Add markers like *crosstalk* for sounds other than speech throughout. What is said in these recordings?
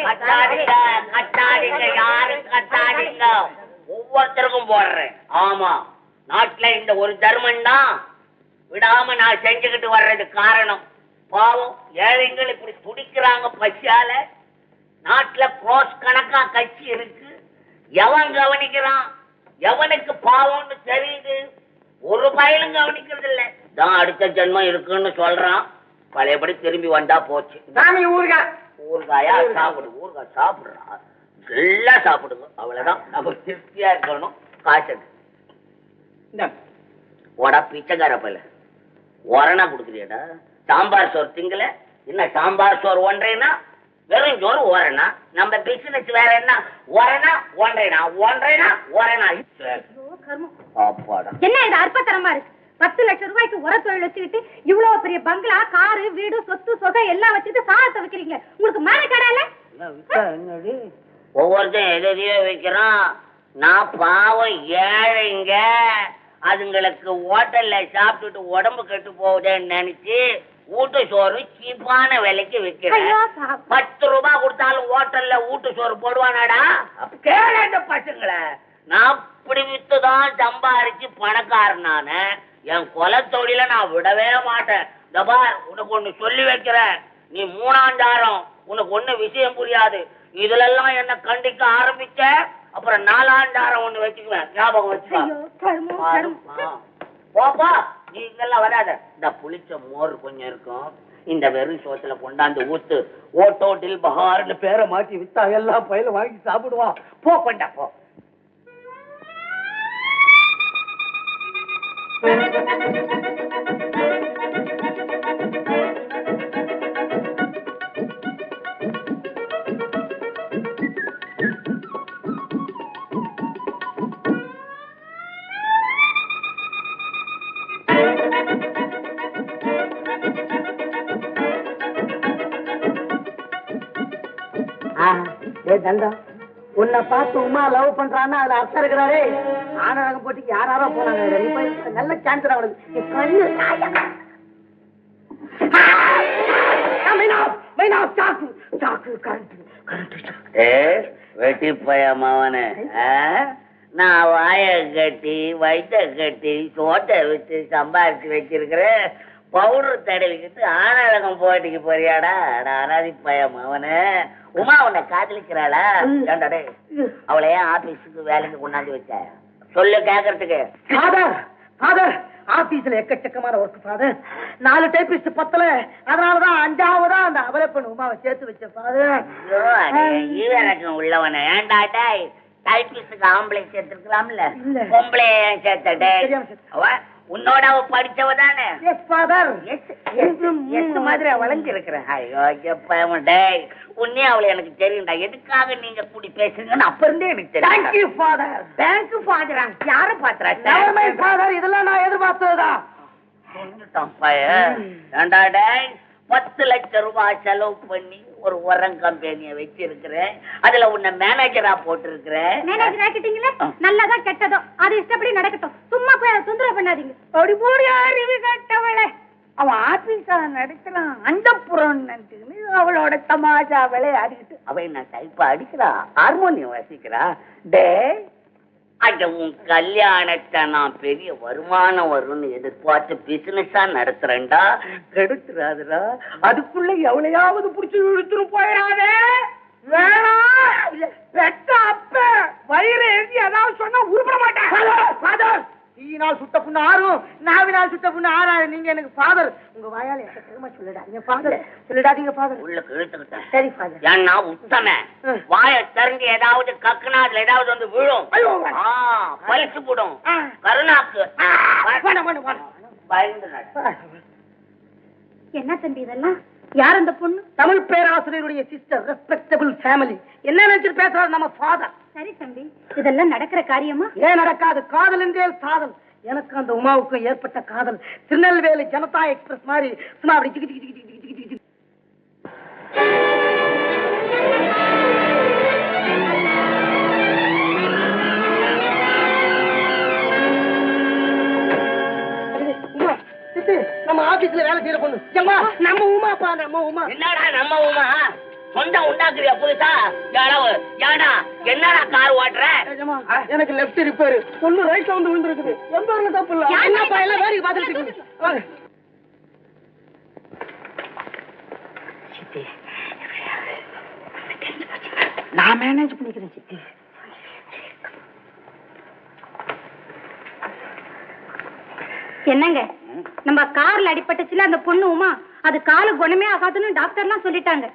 கத்தாதீங்க கத்தாதீங்க ஒவ்வொருத்தருக்கும் போடுறேன் ஆமா நாட்டுல இந்த ஒரு தர்மம் தான் விடாம நான் செஞ்சுக்கிட்டு வர்றது காரணம் பாவம் ஏழைகள் இப்படி துடிக்கிறாங்க பசியால நாட்டுல க்ரோஸ் கணக்கா கட்சி இருக்கு எவன் கவனிக்கிறான் எவனுக்கு பாவம்னு தெரியுது ஒரு பயலும் கவனிக்கிறது இல்லை தான் அடுத்த ஜென்மம் இருக்குன்னு சொல்றான் பழையபடி திரும்பி வந்தா போச்சு. சாமி ஊருகா ஊறுகாயா சாப்பிடு ஊறுகாய் சாப்பிடுறா. நல்லா சாப்பிடுங்க. அவ்வளவுதான். நம்ம திருப்தியா இருக்கணும். காய்ச்சல் ஓடா பிச்சைக்கார பையல ஒரணா குடுக்குறியடா. சாம்பார் சோறு திங்கல. என்ன சாம்பார் சோறு ஒன்றேனா? வெறும் சோறு ஓரணா நம்ம பிசினஸ் வேற என்ன? ஒரணா ஒன்றேனா? ஒன்றேனா ஒரணா. அப்பாடா. என்ன இது? அற்பத்தரமா இருக்கு. பத்து லட்சம் ரூபாய்க்கு உர தொழில் வச்சுக்கிட்டு இவ்வளவு பெரிய பங்களா காரு வீடு சொத்து சொகை எல்லாம் வச்சுட்டு சாதத்தை வைக்கிறீங்க. உங்களுக்கு மேல கடை என்னடி? ஒவ்வொருத்தன் எதையோ வைக்கிறான். நான் பாவம் ஏழைங்க. அதுங்களுக்கு ஹோட்டல்ல சாப்பிட்டுட்டு உடம்பு கெட்டு போகுதேன்னு நினைச்சு வீட்டு சோறு சீப்பான விலைக்கு சாப்~ பத்து ரூபாய் கொடுத்தாலும் ஹோட்டல்ல வீட்டு சோறு போடுவானாடா? கேள பசங்களை. நான் இப்படி வித்துதான் சம்பாரிச்சு பணக்காரன் நானு. என் கொலை தொழில நான் விடவே மாட்டேன். பார் உனக்கு ஒண்ணு சொல்லி வைக்கிறேன். நீ மூணாண்டாரம் உனக்கு ஒண்ணு விஷயம் புரியாது. இதுல எல்லாம் என்ன கண்டிக்க ஆரம்பிச்ச அப்புறம் நாலாண்டாரம் ஒண்ணு வச்சுக்குவேன். ஞாபகம் வச்சுக்கோ. போப்பா நீ இங்கெல்லாம் வராத. இந்த புளிச்ச மோர் கொஞ்சம் இருக்கும். இந்த வெறும் சோத்துல கொண்டாந்து ஊத்து ஓட்டோ டில் பஹார்னு பேரை மாத்தி வித்தா எல்லாம் பயில வாங்கி சாப்பிடுவான். போ கொண்டா போ. 아, 내 난다. உன்னை பார்த்து உமா லவ் பண்றான்னா அதுல அர்த்தம் இருக்கிறாரே ஆனரகம் போட்டிக்கு யாராரோ போனாங்க. நல்ல சான்ஸ் அவனுக்கு கண்ணு சாக்கு, சாக்கு, ஏ வெட்டி போய மவனே? நான் வாய கட்டி வயிற்ற கட்டி சோட்டை வச்சு சம்பாரிச்சு வச்சிருக்கிறேன். பவுடர் தடவிக்கிட்டு ஆனழகம் போட்டிக்கு போறியாடா? அனாதி பய மவனே. உமா உன்னை காதலிக்கிறாளா? டேய், அவளை ஏன் ஆபீஸுக்கு வேலைக்கு கொண்டாந்து வச்ச? சொல்லு கேக்குறதுக்கு. ஃபாதர் ஃபாதர் ஆபீஸ்ல எக்கச்சக்கமான ஒர்க் ஃபாதர் நாலு டைபிஸ்ட் பத்தல. அதனாலதான் அஞ்சாவதா அந்த அவலப்பன் உமாவை சேர்த்து வச்ச ஃபாதர் ஈரக்கம் உள்ளவனே. ஏன்டா டேய் டைபிஸ்டுக்கு ஆம்பளை சேர்த்திருக்கலாம்ல. பொம்பளை ஏன் தெரியாம உன்னோட அவ படிச்சவ தானே? எட்டு மாதிரி வளைஞ்சிருக்கிறேன். ஐயோ எப்ப டேய் உன்னே அவளை எனக்கு தெரியும்டா. எதுக்காக நீங்க கூடி பேசுறீங்கன்னு அப்ப இருந்தே எனக்கு தேங்க் யூ தெரியும் ஃபாதர் பேங்க் ஃபாதரா யார பாத்துறா ஃபாதர் இதெல்லாம் நான் எதிர்பார்த்ததுதான். சொல்லிட்டான் பையன் ஏன்டா டேய் பத்து லட்சம் ரூபாய் செலவு பண்ணி ஒரு உரம் கம்பெனியை வச்சிருக்கிறேன். அதுல உன்னை மேனேஜரா போட்டிருக்கிறேன். மேனேஜர் ஆக்கிட்டீங்களே? நல்லதா கெட்டதோ? அது இஷ்டப்படி நடக்கட்டும். சும்மா போய் அதை தொந்தரவு பண்ணாதீங்க. அப்படி போடி அறிவு கட்டவளே. அவன் ஆபீஸா நடத்துறான் அந்த புறம் அவளோட தமாஷா விளையாடிட்டு அவ என்ன டைப்பா அடிக்கிறா ஹார்மோனியம் வாசிக்கிறா டே அட உன் கல்யாணத்தை நான் பெரிய வருமானம் வரும்னு எதிர்பார்த்து பிசினஸா நடத்துறேன்டா. கெடுத்துறாதுடா. அதுக்குள்ள எவ்வளையாவது புடிச்சு இழுத்துரு போயிடாதே. வேணாம் பெத்த அப்ப. வயிறு எழுதி அதாவது சொன்னா உருப்பிட மாட்டேன். தீயினால் சுட்ட புண்ணு ஆறும் நாவினால் சுட்ட புண்ணு ஆறாது. நீங்க எனக்கு ஃபாதர் உங்க வாயால எந்த பெருமை சொல்லிடாதீங்க ஃபாதர் சொல்லிடாதீங்க ஃபாதர் உள்ள இழுத்துக்கிட்டேன் சரி ஃபாதர் ஏன்னா உத்தம. வாய திறந்து ஏதாவது கக்குனா அதுல ஏதாவது வந்து விழும். பலிச்சு போடும். கருணாக்கு. பயந்து. என்ன தம்பி இதெல்லாம்? யார் அந்த பொண்ணு? தமிழ் பேராசிரியருடைய சிஸ்டர் ரெஸ்பெக்டபிள் ஃபேமிலி என்ன நினைச்சிட்டு பேசுறாரு நம்ம ஃபாதர் சரி தம்பி இதெல்லாம் நடக்கிற காரியமா? ஏன் நடக்காது? காதல் என்றே சாதல். எனக்கு அந்த உமாவுக்கும் ஏற்பட்ட காதல். திருநெல்வேலி ஜனதா எக்ஸ்பிரஸ் மாதிரி சும்மா அப்படி ஜிகி ஜிகி ஜிகி ஜிகி ஜிகி ஜிகி உமா, நம்ம ஆபீஸ்ல வேலை செய்யற பொண்ணு. நம்ம உமாப்பா நம்ம நம்ம உமா. என்னடா நம்ம உமா? சொந்தம் உண்டாக்குறியா புதுசா? எளவு ஏடா என்னடா கார் ஓட்டுற? எனக்கு லெஃப்ட் ரிப்பேர் பொண்ணு ரைட்ல வந்து விழுந்துருக்குது. எந்த ஒரு தப்பு இல்ல? யார் என்னப்பா எல்லாம் வேலைக்கு வாங்க. நான் மேனேஜ் பண்ணிக்கிறேன் சித்தி. என்னங்க? நம்ம கார்ல அடிபட்டுச்சுல அந்த பொண்ணு உமா அது காலு குணமே ஆகாதுன்னு டாக்டர்லாம் சொல்லிட்டாங்க.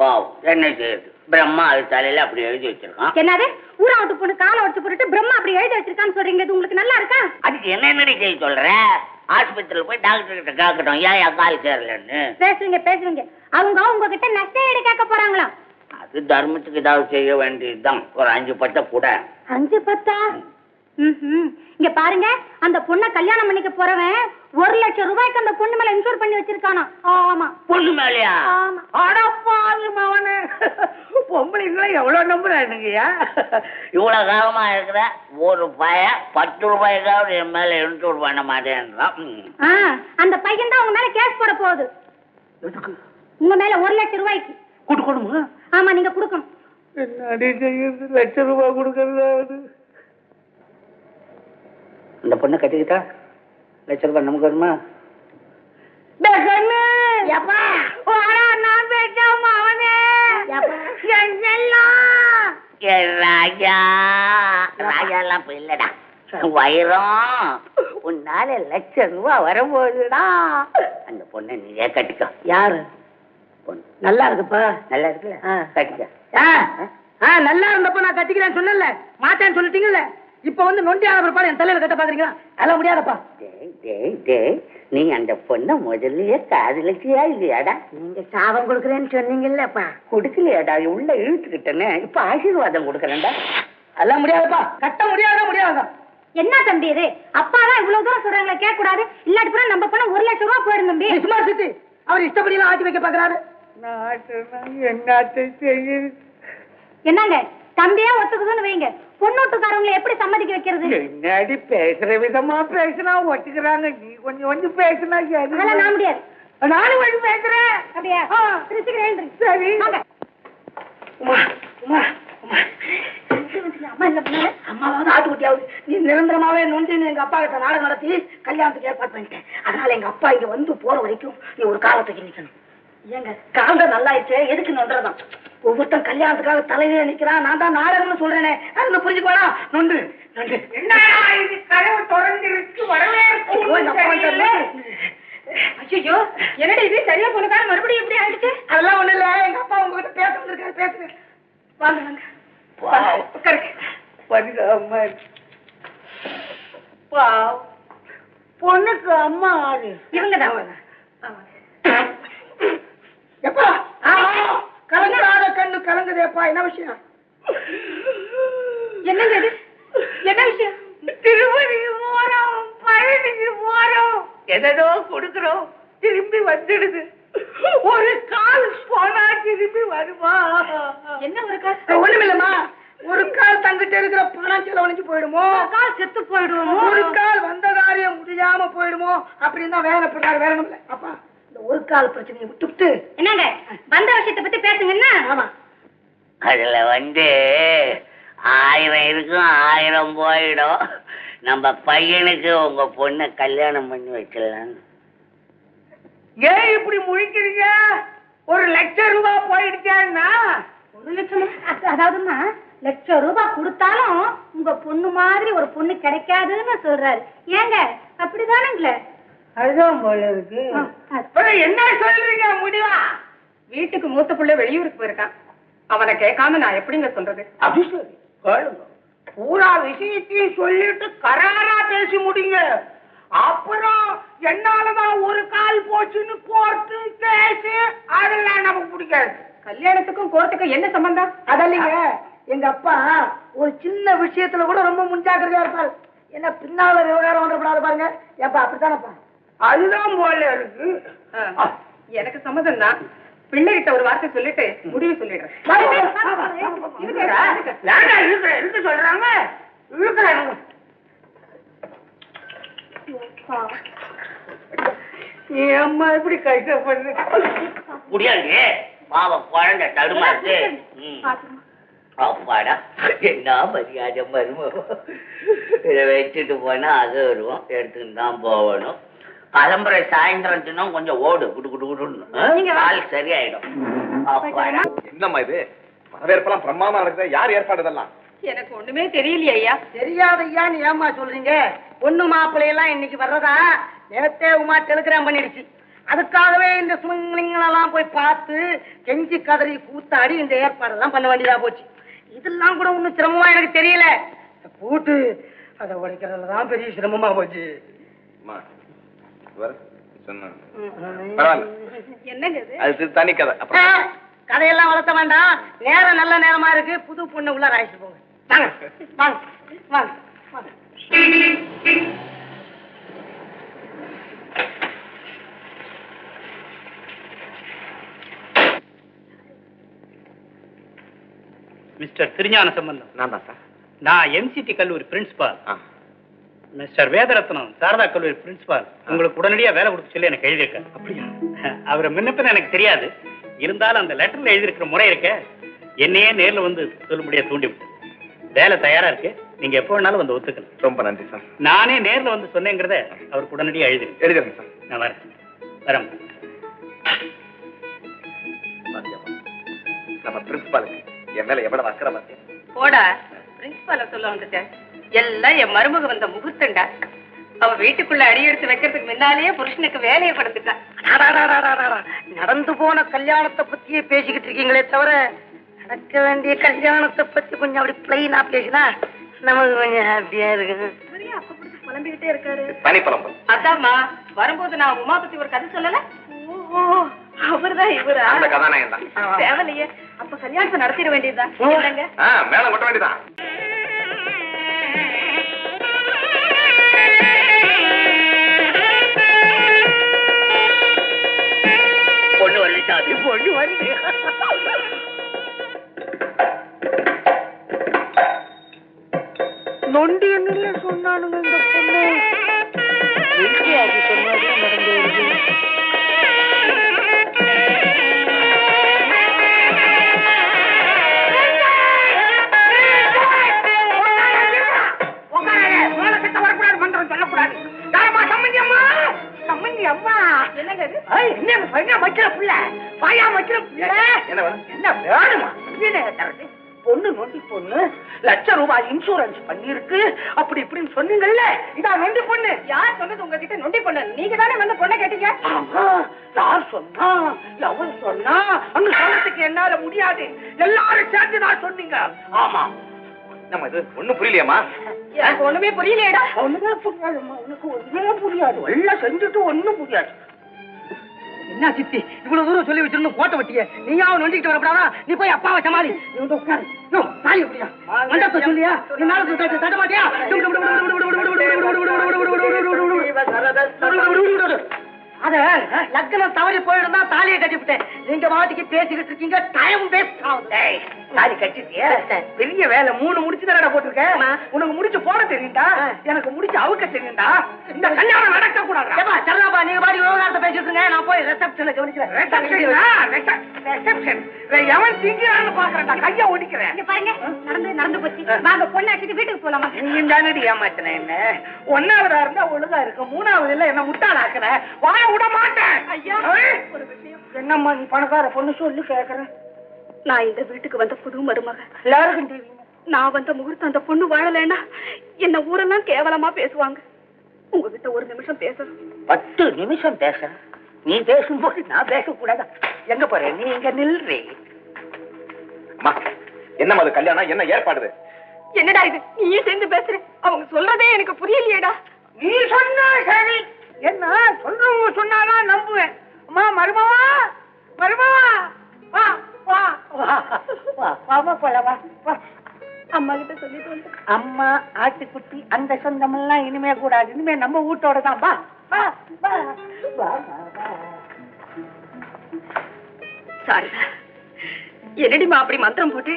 பாவம் என்ன செய்யுது பிரம்மா அது தலையில அப்படி எழுதி வச்சிருக்கான். என்னது? ஊரா விட்டு பொண்ணு காலை உடச்சு போட்டுட்டு பிரம்மா அப்படி எழுதி வச்சிருக்கான்னு சொல்றீங்க இது உங்களுக்கு நல்லா இருக்கா? அதுக்கு என்ன என்னடி செய்ய சொல்ற? ஆஸ்பத்திரியில் போய் டாக்டர் கிட்ட கேட்கட்டும் ஏன் கால் சேரலன்னு? பேசுவீங்க பேசுவீங்க. அவங்க உங்ககிட்ட நஷ்ட ஈடு கேட்க போறாங்களாம் அது தர்மத்துக்கு ஏதாவது செய்ய வேண்டியதுதான். ஒரு அஞ்சு பத்தை கூட. அஞ்சு பத்தா. இங்க பாருங்க அந்த பொண்ணை கல்யாணம் பண்ணிக்க போறவன் ஒரு லட்சம் ரூபாய்க்கு அந்த பொண்ணு மேல இன்சூர் பண்ணி வச்சிருக்கானா? ஆமா. பொண்ணு மேலையா? ஆமா. அடப்பாவி மவனே பொம்பளைங்களை எவ்வளவு நம்புறானுங்கய்யா? இவ்வளவு காலமா இருக்கிற ஒரு பய பத்து ரூபாய்க்காவது என் மேல இன்சூர் பண்ண மாட்டேன்றான். அந்த பையன் தான் உங்க மேல கேஸ் போட போகுது. எதுக்கு? உங்க மேல ஒரு லட்சம் ரூபாய்க்கு. கூட்டு கொடுமா? ஆமா நீங்க கொடுக்கணும். என்னடி செய்யுது? லட்சம் ரூபாய் கொடுக்கறது இந்த பொண்ணை கட்டிக்கிட்டா? லட்ச ரூபாய் நமக்கு வருமா? வைரம் உன்னால லட்சம் ரூபாய் வரப்போகுதுடா அந்த பொண்ணை நீயே கட்டிக்கோ. யாரு? நல்லா இருக்குப்பா. நல்லா இருக்குல்ல? ஆ. கட்டிக்க. ஆ, ஆ, நல்லா இருந்தப்ப நான் கட்டிக்கிறேன்னு சொன்னல மாட்டேன்னு சொல்லிட்டீங்கல்ல. இப்ப வந்து நொண்டியான பிற்பாடு என் தலையில கட்ட பாக்குறீங்களா? அதெல்லாம் முடியாதப்பா. டேய் டேய் டேய் நீ அந்த பொண்ணை முதல்லயே காதலிச்சியா இல்லையாடா? நீங்க சாபம் கொடுக்குறேன்னு சொன்னீங்கல்லப்பா. கொடுக்கலையாடா உள்ள இழுத்துக்கிட்டேனே. இப்ப ஆசீர்வாதம் கொடுக்கறேன்டா. அதெல்லாம் முடியாதுப்பா. கட்ட முடியாதா முடியாதா? என்ன தம்பி இது? அப்பா தான் இவ்வளவு தூரம் சொல்றாங்களே கேட்க கூடாது இல்லாட்டி கூட நம்ம பண்ண ஒரு லட்சம் ரூபாய் போயிடும் தம்பி. சும்மா சித்தி. அவர் இஷ்டப்படி ஆட்டி வைக்க பாக்குறாரு. என்னங்க தம்பியா ஒத்துக்குதுன்னு வைங்க. பொண்ணூட்டுக்காரங்களை எப்படி சம்மதிக்க வைக்கிறது? என்னடி பேசுற விதமா பேசுனா ஒட்டுக்கிறாங்க. நீ கொஞ்சம் கொஞ்சம் பேசுனா நான் முடியாது. நானும் கொஞ்சம் பேசுறேன். அப்படியா? ஆ. சரி. உமா உமா உமா. அம்மா இல்ல பண்ணாரு அம்மாவாவது ஆட்டுக்குட்டியாவது. நீ நிரந்தரமாவே நொண்டின்னு எங்க அப்பா கிட்ட நாடகம் நடத்தி கல்யாணத்துக்கு ஏற்பாடு பண்ணிட்டேன். அதனால எங்க அப்பா இங்க வந்து போற வரைக்கும் நீ ஒரு காலத்துக்கு நிக்கணும். ஏங்க? காலம் நல்லாயிடுச்சு. எதுக்கு நொன்றதான் ஒவ்வொருத்தன் கல்யாணத்துக்காக தலையில நிக்கிறான். நான் தான் நாடகம்னு சொல்றேனே. அது புரிஞ்சுக்கோடா நொண்டு நொண்டு கதவு திறந்திருக்கு? வரவேற்பு ஐயோ என்னடி இது? சரியா போனதால மறுபடியும் இப்படி ஆயிடுச்சு? அதெல்லாம் ஒண்ணு இல்ல. எங்க அப்பா உங்ககிட்ட பேச வந்திருக்காரு. பேசுங்க. வாங்க. உட்காருங்க. பாவ். பொண்ணுக்கு அம்மா ஆறு இவங்க தான் எப்பா? ஆமா கலங்காத கண்ணு கலங்குதேப்பா என்ன விஷயம்? என்னங்க இது? என்ன விஷயம்? திருப்பதி போறோம் பழனிக்கு போறோம் எதோ கொடுக்குறோம் திரும்பி வந்துடுது. ஒரு கால் போனா திரும்பி வருமா? என்ன ஒரு காசு ஒண்ணுமில்லம்மா. ஒரு கால் தங்கிட்ட இருக்கிற பணம் செலவழிஞ்சு போயிடுமோ? கால் செத்து போயிடுவோமோ? ஒரு கால் வந்த காரியம் முடியாம போயிடுமோ? அப்படின்னு தான் வேதனைப்படுறாரு வேற அப்பா. இந்த ஒரு கால் பிரச்சனையை விட்டுவிட்டு என்னங்க? வந்த விஷயத்தை பத்தி பேசுங்க என்ன ஆமா. அதுல வந்து ஆயிரம் இருக்கும் ஆயிரம் போயிடும். நம்ம பையனுக்கு உங்க பொண்ணை கல்யாணம் பண்ணி வைக்கலாம் ஏன் இப்படி முழிக்கிறீங்க? ஒரு லட்சம் ரூபாய் போயிடுச்சேன்னா? ஒரு லட்சம்? அது- அதாவதுன்னா லட்சம் ரூபாய் கொடுத்தாலும் உங்க பொண்ணு மாதிரி ஒரு பொண்ணு கிடைக்காதுன்னு சொல்றாரு. ஏங்க? அப்படிதானுங்களே. அதுதான் போல இருக்கு. என்ன சொல்றீங்க முடிவா வீட்டுக்கு மூத்த புள்ள வெளியூருக்கு போயிருக்கான். அவனை கேட்காம நான் எப்படிங்க சொல்றது? அப்படி சொல்லி கேளுங்க. பூரா விஷயத்தையும் சொல்லிட்டு கராரா பேசி முடிங்க. அப்புறம் என்னாலதான் ஒரு கால் போச்சுன்னு கோர்ட்டு கேஸ் அதெல்லாம் நமக்கு பிடிக்காது. கல்யாணத்துக்கும் கோர்ட்டுக்கும் என்ன சம்பந்தம்? அதல்லைங்க எங்க அப்பா ஒரு சின்ன விஷயத்துல கூட ரொம்ப முன்ஜாக்கிரதையா இருப்பாரு. என்ன பின்னால விவகாரம் வந்துடக்கூடாது பாருங்க. ஏப்பா அப்படித்தானப்பா? அதுதான் போல இருக்கு எனக்கு சம்மதம் தான் பிள்ளைகிட்ட ஒரு வார்த்தை சொல்லிட்டு முடிவு சொல்லிடுறேன் இருக்கு. சொல்றாங்க இருக்கிறாங்க நீ அம்மா இப்படி கஷ்டப்படுற முடியாது பாவம் குழந்தை தடுமாறுது. அப்பாடா என்ன மரியாதை மருமோ இதை வச்சுட்டு போனா அது வரும் எடுத்துன்னு தான் போகணும் கிளம்புற சாயந்தரம் தினம் கொஞ்சம் ஓடு குடு குடு குடுன்னு. கால் சரியாயிடும். என்னம்மா இது? வரவேற்பெல்லாம் பிரம்மாதமா இருக்குது யார் ஏற்பாடு இதெல்லாம்? எனக்கு ஒண்ணுமே தெரியலையே ஐயா. தெரியாதையான்னு ஏமா சொல்றீங்க? பொண்ணு மாப்பிள்ளையெல்லாம் இன்னைக்கு வர்றதா? நேத்தே உமா டெலிகிராம் பண்ணிடுச்சு. அதுக்காகவே இந்த சுமங்கலிங்களெல்லாம் போய் பார்த்து கெஞ்சி கதறி கூத்தாடி இந்த ஏற்பாடெல்லாம் பண்ண வேண்டியதா போச்சு. இதெல்லாம் கூட ஒண்ணும் சிரமமா எனக்கு தெரியல. பூட்டு அதை உடைக்கிறதுல தான் பெரிய சிரமமா போச்சு. அது தனி கதை. ஆ, அப்புறம் கதையெல்லாம் வளர்த்த வேண்டாம். நேரம் நல்ல நேரமா இருக்கு. புது பொண்ணு உள்ள ராய்ச்சி போங்க. வாங்க வாங்க வாங்க வாங்க. மிஸ்டர் திருஞான சம்பந்தம். நான் தான் சார். நான் எம்சிடி கல்லூரி பிரின்சிபால். ஆ. மிஸ்டர் வேதரத்னம் சாரதா கல்லூரி பிரின்சிபால் உங்களுக்கு உடனடியா வேலை கொடுக்க சொல்லி எனக்கு எழுதியிருக்கேன் அப்படியா? அவரை முன்னப்பின எனக்கு தெரியாது. இருந்தாலும் அந்த லெட்டர்ல எழுதியிருக்கிற முறை இருக்க என்னையே நேர்ல வந்து சொல்லும்படியா தூண்டி விட்டு வேலை தயாரா இருக்கு. நீங்க எப்போ வேணாலும் வந்து ஒத்துக்கலாம். ரொம்ப நன்றி சார். நானே நேர்ல வந்து சொன்னேங்கிறத அவருக்கு உடனடியா எழுதி எழுதிடுறேன் சார். நான் வரேன். வரேன்? நம்ம பிரின்சிபாலுக்கு என் மேல எவ்வளவு அக்கறை பாத்தியா போடா. பிரின்சிபால சொல்ல வந்துட்டேன். எல்லாம் என் மருமக வந்த முகூர்த்தண்டா அவ வீட்டுக்குள்ள அடி எடுத்து வைக்கிறதுக்கு முன்னாலேயே புருஷனுக்கு வேலையை படுத்துட்டான். நடந்து போன கல்யாணத்தை பத்தியே பேசிக்கிட்டு இருக்கீங்களே தவிர நடக்க வேண்டிய கல்யாணத்தை பத்தி கொஞ்சம் அப்படி பிளைனா பேசினா நமக்கு கொஞ்சம் ஹாப்பியா இருக்கு புலம்பிக்கிட்டே இருக்காரு. தனி பழம்பு அதாம்மா வரும்போது நான் உமா பத்தி ஒரு கதை சொல்லல? ஓ அவர்தான் இவரா? அந்த கதாநாயகன் தான் தேவலையே அப்ப கல்யாணத்தை நடத்திட வேண்டியதுதான். இல்லைங்க ஆ, மேளம் கொட்ட வேண்டியதான் பொண்ணு வந்துச்சு அது பொண்ணு வருது நொண்டி என்ன சொன்னானுங்க இந்த பொண்ணு. லட்ச ரூபாய் இன்சூரன்ஸ் பண்ணிருக்கு அப்படி இப்படின்னு சொன்னீங்கல்ல? இதான் நொண்டி பொண்ணு. யார் சொன்னது உங்ககிட்ட நொண்டி பொண்ணு? நீங்க தானே வந்து பொண்ணை கேட்டீங்க? யார் சொன்னா? எவன் சொன்னா? அங்க சொல்றதுக்கு என்னால முடியாது. எல்லாரும் சேர்ந்து நான் சொன்னீங்க. ஆமா. நம்ம இது ஒண்ணும் புரியலையாம்மா? எனக்கு ஒண்ணுமே புரியலையேடா. ஒண்ணுமே புரியாதும்மா. உனக்கு ஒண்ணுமே புரியாது. எல்லாம் செஞ்சுட்டு ஒண்ணும் புரியாது. என்ன சித்தி இவ்வளவு தூரம் சொல்லி வச்சிருந்தோம் கோட்டை வட்டிய நீயாவும் நொண்டிக்கிட்டு வரப்படாதா நீ போய் அப்பாவை சமாளி நீ வந்து உட்காரு யோ, தாலி எப்படியா மண்டபத்தை சொல்லியா நீ மேல தட்ட தட்ட மாட்டியா அத லக்னம் தவறி போயிருந்தா தாலியை கட்டிவிட்டேன் நீங்க வாட்டிக்கு பேசிக்கிட்டு இருக்கீங்க டைம் வேஸ்ட் ஆகுது தாலி கட்டிட்டியா? பெரிய வேலை மூணு முடிச்சு தானடா போட்டிருக்கேன் உனக்கு முடிச்சு போட தெரியும்டா. எனக்கு முடிச்சு அவுக்க தெரியும்டா. இந்த கல்யாணம் நடக்க கூடாது சரதாபா நீங்க பாடி விவகாரத்தை பேசிட்டு இருங்க நான் போய் ரிசப்ஷன்ல கவனிக்கிறேன். ரிசப்ஷன் எவன் திங்கிறான்னு பாக்குறேன்டா. கைய ஒடிக்கிறேன். இங்க பாருங்க. நடந்து நடந்து போச்சு. வாங்க வீட்டுக்கு போலாமா? நீங்க தானடி ஏமாத்தின என்ன? ஒன்னாவதா இருந்தா ஒழுங்கா இருக்கும் மூணாவது இல்ல என்ன முட்டாளாக்குற? வாழ விட மாட்டேன். ஐயா. ஒரு விஷயம் என்னம்மா நீ பணக்கார பொண்ணு சொல்லி கேக்குறேன். நான் இந்த வீட்டுக்கு வந்த புது மருமக. தெரியும். நான் வந்த முகூர்த்தம் அந்த பொண்ணு வாழலைன்னா என்ன ஊரெல்லாம் கேவலமா பேசுவாங்க. உங்ககிட்ட ஒரு நிமிஷம் பேசணும். பத்து நிமிஷம் பேச. நீ பேசும்போது நான் பேசக்கூடாதா? எங்க போற? நீ இங்க நில்றே. என்னம்மா அது கல்யாணம்? என்ன ஏற்பாடு என்னடா இது? நீயே சேர்ந்து பேசுற. அவங்க சொல்றதே எனக்கு புரியலையேடா. நீ சொன்னா சரி. என்ன சொல்றவங்க சொன்னாதான் நம்புவேன். அம்மா மருமவா? மருமவா? வா. வா வா வா வாமா வா அம்மா கிட்ட சொல்லிட்டு வந்து. அம்மா ஆட்டுக்குட்டி அந்த சொந்தமெல்லாம் இனிமே கூடாது. இனிமே நம்ம வீட்டோட தான். வா வா என்னடிமா அப்படி மந்திரம் போட்டு?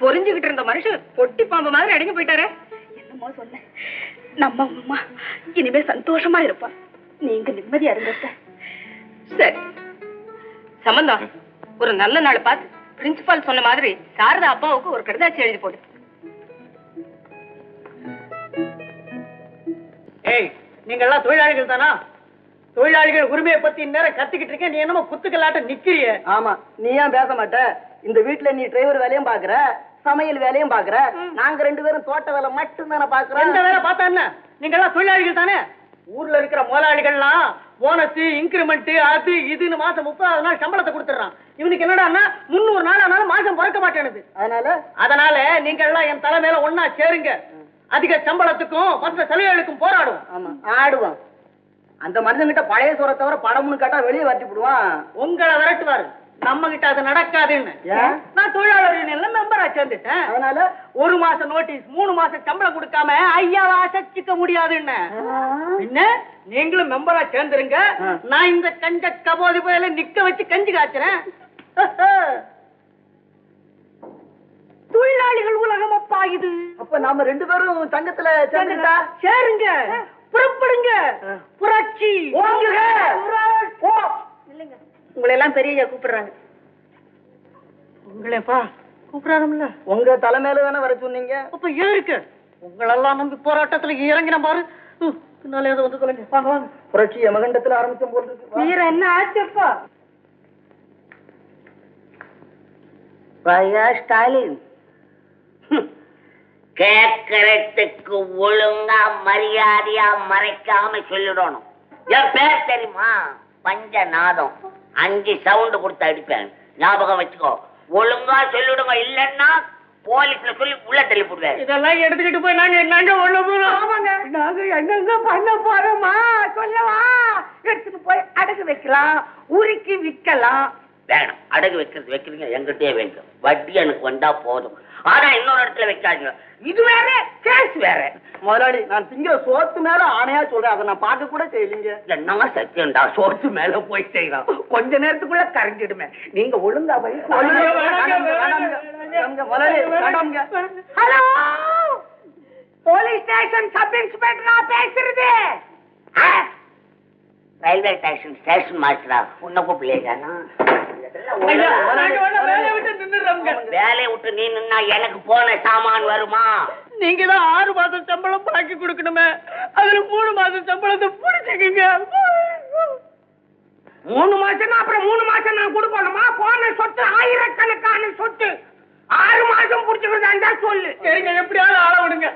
பொறிஞ்சுகிட்டு இருந்த மனுஷன் பொட்டி பாம்பு மாதிரி அடங்கி போயிட்டாரே. என்னமோ சொன்னேன். நம்ம அம்மா இனிமே சந்தோஷமா இருப்பா. நீங்க நிம்மதியா இருந்த சரி. சம்பந்தம். ஒரு நல்ல நாள் பார்த்து பிரின்சிபால் சொன்ன மாதிரி சாரதா அப்பாவுக்கு ஒரு கடிதாச்சி எழுதி போடு. ஏய் நீங்க எல்லாம் தொழிலாளிகள் தானா? தொழிலாளிகள் உரிமையை பத்தி இந்நேரம் கத்திக்கிட்டு இருக்க நீ என்னமோ குத்துக்கல்லாட்ட நிக்கிறிய. ஆமா நீ ஏன் பேச மாட்ட? இந்த வீட்ல நீ டிரைவர் வேலையும் பாக்குற சமையல் வேலையும் பாக்குற. நாங்க ரெண்டு பேரும் தோட்ட வேலை மட்டும் தானே பாக்குறோம் வேலை பார்த்தா என்ன? நீங்க எல்லாம் தொழிலாளிகள் தானே? ஊர்ல இருக்கிற முதலாளிகள்லாம் போனஸ் இன்கிரிமெண்ட் அது இதுன்னு மாசம் முப்பதாவது நாள் சம்பளத்தை கொடுத்துறான் இவனுக்கு என்னடான்னா முன்னூறு நாள் ஆனாலும் மாசம் பிறக்க மாட்டேனுது. அதனால? அதனால நீங்க எல்லாம் என் தலை மேல ஒன்னா சேருங்க அதிக சம்பளத்துக்கும் மற்ற சலுகைகளுக்கும் போராடுவோம். ஆமா. ஆடுவான். அந்த மனுஷன்கிட்ட பழைய சோற தவிர படம்னு கேட்டா வெளியே வரட்டி விடுவான். உங்களை விரட்டுவாரு. நம்ம கிட்ட அது நடக்காதுன்னு? நான் தொழிலாளர் யூனியன்ல மெம்பரா சேர்ந்துட்டேன். அதனால? ஒரு மாசம் நோட்டீஸ் மூணு மாசம் சம்பளம் கொடுக்காம ஐயாவா அசைச்சிக்க முடியாதுன்னு. என்ன நீங்களும் மெம்பரா சேர்ந்துருங்க. நான் இந்த கஞ்ச கபோதி போயில நிக்க வச்சு கஞ்சி காய்ச்சறேன். *laughs* தொழிலாளிகள் உலகம் அப்பா இது. அப்ப நாம ரெண்டு பேரும் சங்கத்துல சேர்ந்துட்டா சேருங்க. புறப்படுங்க. புரட்சி. ஓங்குக. உங்களை எல்லாம் பெரிய கூப்பிடுறாங்க. உங்களேப்பா கூப்பிடாரும்ல உங்க தலைமையில தானே வர சொன்னீங்க? அப்ப ஏருக்கு உங்களெல்லாம் நம்பி போராட்டத்துல இறங்கின பாரு. பின்னால ஏதோ வந்து தொலைங்க வாங்க வாங்க. புரட்சி யமகண்டத்துல ஆரம்பிச்ச போல் இருக்கு. வா. வீரம் என்ன ஆச்சப்பா? பையா ஸ்டாலின். கேட்கறதுக்கு ஒழுங்கா மரியாதையா மறைக்காம சொல்லிடணும். என் பேர் தெரியுமா? பஞ்சநாதம். அஞ்சு சவுண்ட் கொடுத்து அடிப்பேன். ஞாபகம் வச்சுக்கோ. ஒழுங்கா சொல்லிடுங்க. இல்லன்னா போலீஸ்ல சொல்லி உள்ள தள்ளி போடுவேன். இதெல்லாம் எடுத்துக்கிட்டு போய் நாங்க நாங்க உள்ள போறோம்? நாங்க என்னங்க பண்ண போறோமா? சொல்லவா? எடுத்துட்டு போய் அடகு வைக்கலாம். உருக்கி விக்கலாம் வேணும். அடகு வைக்கிறது வைக்கிறீங்க எங்கிட்டே வேண்டும் வட்டி எனக்கு வந்தா போதும். ஆனா இன்னொரு இடத்துல வைக்காதீங்க. இது வேற கேஸ் வேற. முதலாளி நான் திங்கிற சோத்து மேல ஆணையா சொல்றேன். அதை நான் பார்க்க கூட செய்யலீங்க. என்னங்க சத்தியம்டா? சோத்து மேல போய் செய்யலாம் கொஞ்ச நேரத்துக்குள்ள கரைஞ்சிடுமே. நீங்க ஒழுங்கா போய். ஹலோ? போலீஸ் ஸ்டேஷன் சப் இன்ஸ்பெக்டரா பேசுறது? ரயில்வே ஸ்டேஷன் ஸ்டேஷன் மாஸ்டரா? உன்ன கூப்பிடலையானா வேலையை விட்டு நீ நின்னா எனக்கு போன சாமான் வருமா? நீங்க தான் ஆறு மாசம் சம்பளம் பாக்கி கொடுக்கணுமே. அதுல மூணு மாசம் சம்பளத்தை புடிச்சுக்கீங்க. மூணு மாசம் அப்புறம் மூணு மாசம் நான் கொடுக்கணுமா? போன சொத்து ஆயிரக்கணக்கான சொத்து. ஆறு மாசம் புடிச்சுக்கிறதா சொல்லு. சரிங்க எப்படியாவது ஆள விடுங்க.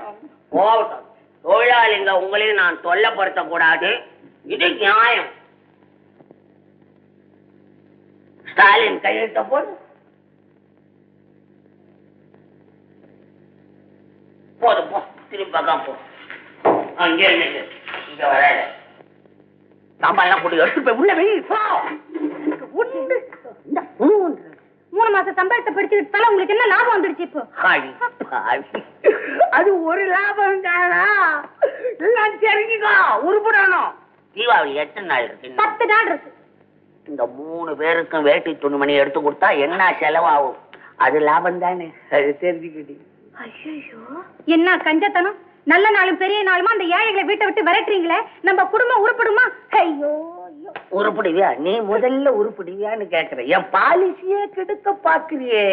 போகட்டும். தொழிலாளிங்க உங்களையும் நான் தொல்லப்படுத்த கூடாது இது நியாயம். ஸ்டாலின் கையெழுத்த போடு. போதும் போ. திரும்பி பக்கம் போ. அங்கே இங்க வர சாம்பார்லாம் போட்டு எடுத்து போய் உள்ள வெயி போ. ஒண்ணு இந்த மூன்று. மூணு மாசம் சம்பளத்தை படிச்சுக்கிட்டு தானே உங்களுக்கு என்ன லாபம் வந்துடுச்சு இப்போ. அது ஒரு லாபம் தானா? தெரிஞ்சுக்கோ உருப்படணும். தீபாவளி எத்தனை நாள் இருக்கு? பத்து நாள் இருக்கு. இந்த மூணு பேருக்கும் வேட்டி துணிமணி எடுத்து கொடுத்தா என்ன செலவாகும்? அது லாபம் தானே? அது தெரிஞ்சுக்கிட்டு. ஐயோ என்ன கஞ்சத்தனம்? நல்ல நாளும் பெரிய நாளுமா? அந்த ஏழைகளை வீட்டை விட்டு விரட்டுறீங்களே? நம்ம குடும்பம் உருப்படுமா? ஐயோ உருப்பிடுவியா? நீ முதல்ல உருப்பிடுவியான்னு கேக்குற என் பாலிசியே கெடுக்க பாக்குறியே.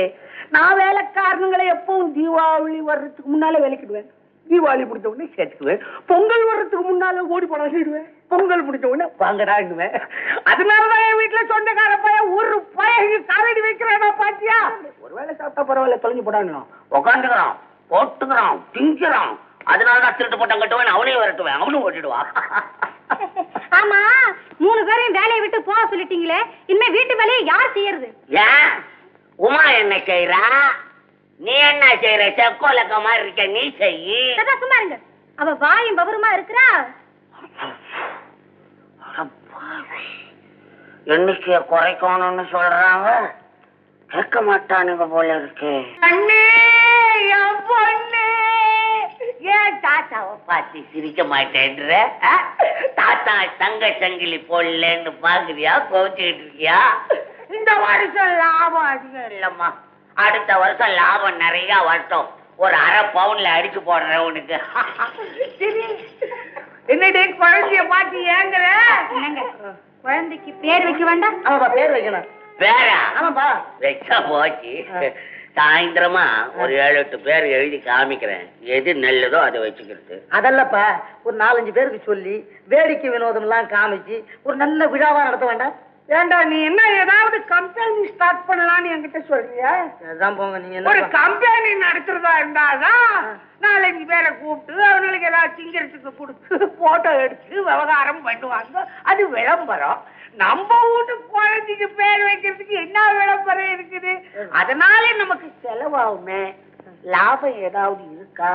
நான் வேலைக்காரனுங்களை எப்பவும் தீபாவளி வர்றதுக்கு முன்னால வேலைக்கிடுவேன் தீபாவளி முடிஞ்ச உடனே சேர்த்துக்குவேன். பொங்கல் வர்றதுக்கு முன்னால ஓடி போனா சொல்லிடுவேன் பொங்கல் முடிஞ்ச உடனே வாங்கடாங்குவேன் அதனாலதான் என் வீட்டுல சொந்தக்கார பையன் ஒரு பையன் கரடி வைக்கிறேனா பாத்தியா? ஒருவேளை சாப்பிட்டா பரவாயில்ல தொலைஞ்சு போடானோ உக்காந்துக்கிறான் போட்டுக்கிறான் திங்கிறான். அதனால நான் திருட்டு போட்டம் கட்டுவேன் அவனையும் விரட்டுவேன். அவனும் ஓட்டிடுவான் ஆமா மூணு பேரையும் வேலையை விட்டு போக சொல்லிட்டீங்களே இனிமே வீட்டு வேலையை யார் செய்யறது? ஏன்? உமா என்ன செய்யறா நீ என்ன செய்யற செக்கோலக்க மாதிரி இருக்க நீ செய்யி சும்மா இருங்க. அவ வாயும் பவருமா இருக்கிறா? எண்ணிக்கைய குறைக்கணும்னு சொல்றாங்க? கேட்க மாட்டானுங்க போல இருக்கு. ஏன் தாத்தாவை பார்த்து சிரிக்க மாட்டேன்ற? ஆ? தாத்தா தங்க சங்கிலி போடலன்னு பாக்குறியா? கோச்சுக்கிட்டு இருக்கியா? இந்த வருஷம் லாபம் அதிகம் இல்லம்மா. அடுத்த வருஷம் லாபம் நிறைய வரட்டும். ஒரு அரை பவுன்ல அடிச்சு போடுறேன் உனக்கு. என்னடி குழந்தைய பார்த்து ஏங்குற? குழந்தைக்கு பேர் வைக்க வேண்டாம். ஆமாப்பா பேர் வைக்கணும். பேரா? ஆமாப்பா. வச்சா போச்சு. சாயந்தரமா ஒரு ஏழு எட்டு பேர் எழுதி காமிக்கிறேன். எது நல்லதோ அதை வச்சுக்கிறது. அதல்லப்பா ஒரு நாலஞ்சு பேருக்கு சொல்லி வேடிக்கை வினோதம் எல்லாம் காமிச்சு ஒரு நல்ல விழாவா நடத்த வேண்டாம். ஏண்டா நீ என்ன ஏதாவது கம்பெனி ஸ்டார்ட் பண்ணலாம்னு என்கிட்ட சொல்றியா? அதான் போங்க நீங்க ஒரு கம்பெனி நடத்துறதா இருந்தாதான் நாலஞ்சு பேரை கூப்பிட்டு அவங்களுக்கு ஏதாவது திங்கிறதுக்கு கொடுத்து போட்டோ எடுத்து விவகாரம் பண்ணுவாங்க. அது விளம்பரம். நம்ம வீட்டு குழந்தைக்கு பேர் வைக்கிறதுக்கு என்ன விளம்பரம் இருக்குது? அதனால நமக்கு செலவாகுமே. லாபம் ஏதாவது இருக்கா?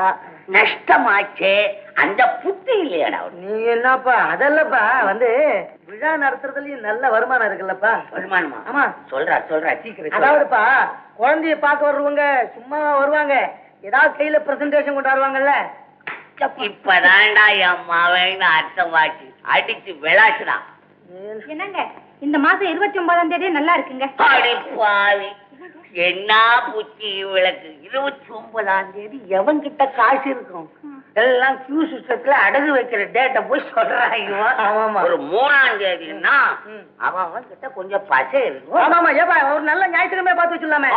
நஷ்டமாச்சே? அந்த புத்தி இல்லையாடா. நீங்க என்னப்பா அதல்லப்பா வந்து விழா நடத்துறதுலயும் நல்ல வருமானம் இருக்குல்லப்பா. வருமானமா? ஆமா. சொல்றா சொல்றா சீக்கிரம். அதாவதுப்பா குழந்தைய பார்க்க வர்றவங்க சும்மா வருவாங்க. ஏதாவது கையில பிரசன்டேஷன் கொண்டு வருவாங்கல்ல. இப்பதான்டா என் மவன் அர்த்தமாச்சு அடிச்சு விளாச்சுடா. என்னங்க இந்த மாசம் இருபத்தி ஒன்பதாம் தேதி நல்லா இருக்குங்க. அடி பாவி என்ன புத்தி விளக்கு இருபத்தி ஒன்பதாம் தேதி எவன் கிட்ட காசு இருக்கும்? எல்லாம் கியூ சிஸ்டத்துல அடகு வைக்கிற டேட்டை போய். ஆமாமா. ஒரு மூணாம் தேதின்னா ம். அவன் அவன் கிட்ட கொஞ்சம் பசை இருக்கும். ஆமாமா ஏப்பா ஒரு நல்ல ஞாயிற்றுக்கிழமை பார்த்து வச்சிடலாமே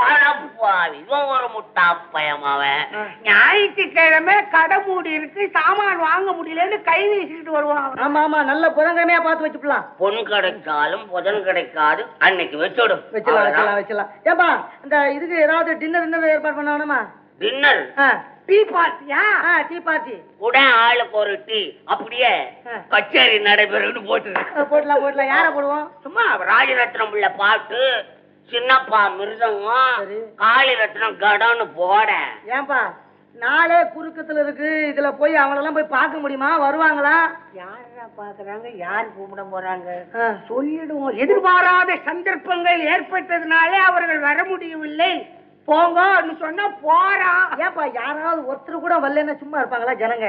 இவன் ஒரு முட்டா பயம் அவன் ஞாயிற்றுக்கிழமை கடை மூடி இருக்கு சாமான் வாங்க முடியலன்னு கை வீசிக்கிட்டு வருவாங்க ஆமா ஆமா நல்ல புதன்கிழமையா பார்த்து வச்சுக்கலாம். பொன் கிடைச்சாலும் புதன் கிடைக்காது அன்னைக்கு வச்சுடும். வச்சிடலாம் வச்சிடலாம் வச்சிடலாம். ஏப்பா இந்த இதுக்கு ஏதாவது டின்னர் டின்னர் ஏற்பாடு பண்ண வேணுமா டின்னர் டீ பார்ட்டியா? ஆ டீ பார்ட்டி. உடன் ஆளுக்கு ஒரு டீ. அப்படியே. கச்சேரி நடைபெறும்னு போட்டுரு போடலாம் போடலாம் யாரை போடுவோம்? சும்மா ராஜரத்னம் உள்ள பாட்டு சின்னப்பா மிருதங்கம் சரி. காளிரத்னம் கடன்னு போட ஏன்பா நாளே குறுக்கத்துல இருக்கு. இதுல போய் அவங்களெல்லாம் போய் பார்க்க முடியுமா? வருவாங்களா? யாரா பாக்குறாங்க யார் கூப்பிட போறாங்க. சொல்லிடுவோம். எதிர்பாராத சந்தர்ப்பங்கள் ஏற்பட்டதுனாலே அவர்கள் வர முடியவில்லை. போங்கன்னு சொன்னா போறான் ஏன்பா யாராவது ஒருத்தர் கூட வரலன்னா சும்மா இருப்பாங்களா ஜனங்க?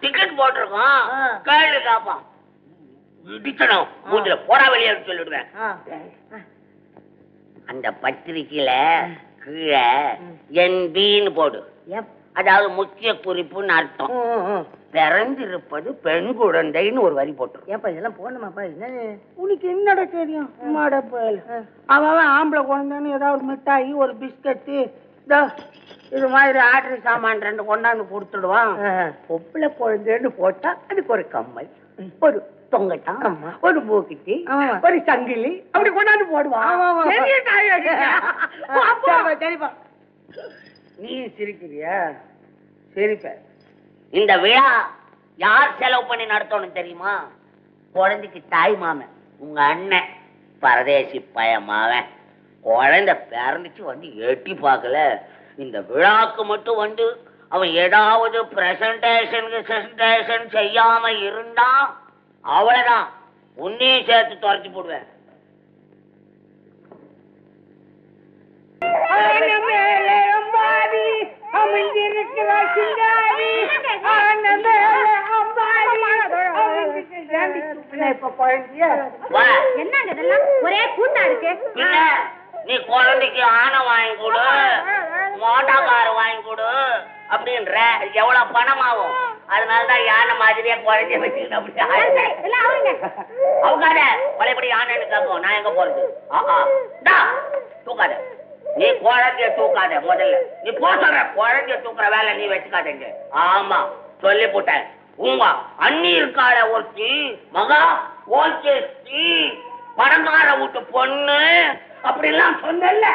டிக்கெட் போட்டிருக்கோம். ஆ. கேள்வி காப்பான் இடிக்கணும் மூஞ்சில போடா வெளியே சொல்லிடுவேன். அந்த பத்திரிக்கையில கீழே என்பின்னு போடு. அதாவது முக்கிய குறிப்புன்னு அர்த்தம். பிறந்திருப்பது பெண் குழந்தைன்னு ஒரு வரி போட்டு ஏன்பா இதெல்லாம் போடணுமாப்பா என்ன உனக்கு என்னடா தெரியும்? அம்மாட பயல். அவன் ஆம்பளை குழந்தைன்னு ஏதாவது மிட்டாயி ஒரு பிஸ்கட்டு இதோ இது மாதிரி ஆர்டர் சாமான் ரெண்டு கொண்டாந்து கொடுத்துடுவான் பொம்பளை குழந்தைன்னு போட்டா அதுக்கு ஒரு கம்மல் ஒரு தொங்கட்டான் ஆமா. ஒரு ஆமா. ஒரு சங்கிலி அப்படி கொண்டாந்து போடுவான் நீ சிரிக்கிறியா? சரிப்பா. இந்த விழா யார் செலவு பண்ணி நடத்தணும் தெரியுமா? குழந்தைக்கு தாய் மாமன் உங்க அண்ணன். பரதேசி பயமாவன். குழந்தை பிறந்துச்சு வந்து எட்டி பார்க்கல. இந்த விழாக்கு மட்டும் வந்து அவன் ஏதாவது பிரசன்டேஷன் பிரசன்டேஷன் செய்யாம இருந்தா அவ்வளவுதான். உன்னையும் சேர்த்து துரத்தி போடுவேன். அமைந்திருக்கிற இப்ப குழந்தைய வா. என்னங்க இதெல்லாம்? ஒரே கூட்டா இருக்கு. பின்ன நீ குழந்தைக்கு ஆனை வாங்கி கொடு. மோட்டார் கார் வாங்கி கொடு. அப்படின்ற. எவ்வளவு பணம் ஆகும்? அதனாலதான் யானை மாதிரியே குழந்தைய வச்சுக்கிட்டு அப்படி அவுக்காத பழையபடி யானைன்னு கேட்கும் நான் எங்க போறது? ஆஹா. டா. தூக்காத. நீ குழந்தைய தூக்காத முதல்ல. நீ போ சொல்ற. குழந்தைய தூக்குற வேலை நீ வச்சுக்காதீங்க. ஆமா. சொல்லி போட்டேன். உங்க அண்ணி இருக்காள ஒருத்தி மகா ஓகே பணக்கார வீட்டு பொண்ணு அப்படிலாம் சொன்னல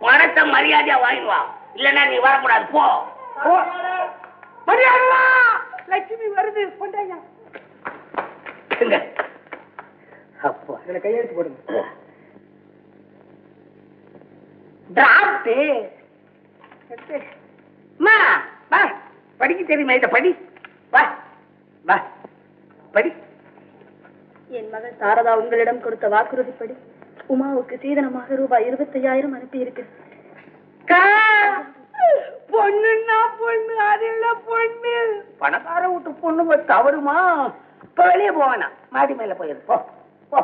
பணத்தை மரியாதையா வாங்கிடுவா இல்லன்னா நீ வரக்கூடாது. போ. மரியாதை லட்சுமி வருது. இங்க. அப்பா கையெழுத்து போடுங்க. டிராப்ட் படிக்க தெரியுமா இத? படி. வா. வா. படி. என் மகள் சாரதா உங்களிடம் கொடுத்த வாக்குறுதிப்படி உமாவுக்கு சீதனமாக ரூபாய் இருபத்தையாயிரம் அனுப்பி அக்கா, பொண்ணுன்னா பொண்ணு அது இல்ல பொண்ணு. பணக்கார வீட்டு பொண்ணு தவறுமா? இப்ப வெளியே போவேணாம். மாடி மேல போயிரு. போ போ.